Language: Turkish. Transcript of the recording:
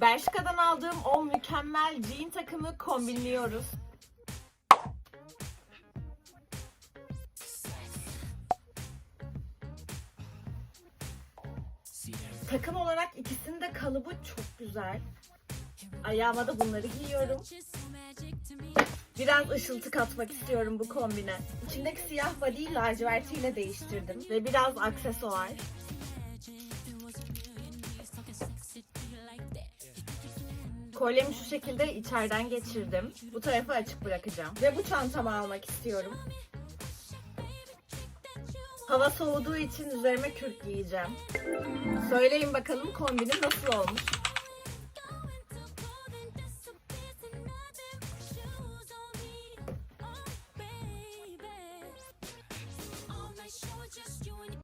Bershka'dan aldığım o mükemmel jean takımı kombinliyoruz. Takım olarak ikisinin de kalıbı çok güzel. Ayağıma da bunları giyiyorum. Biraz ışıltı katmak istiyorum bu kombine. İçindeki siyah body'yi lacivertiyle değiştirdim. Ve biraz aksesuar. Kolyemi şu şekilde içeriden geçirdim. Bu tarafı açık bırakacağım. Ve bu çantamı almak istiyorum. Hava soğuduğu için üzerime kürk giyeceğim. Söyleyin bakalım kombinim nasıl olmuş?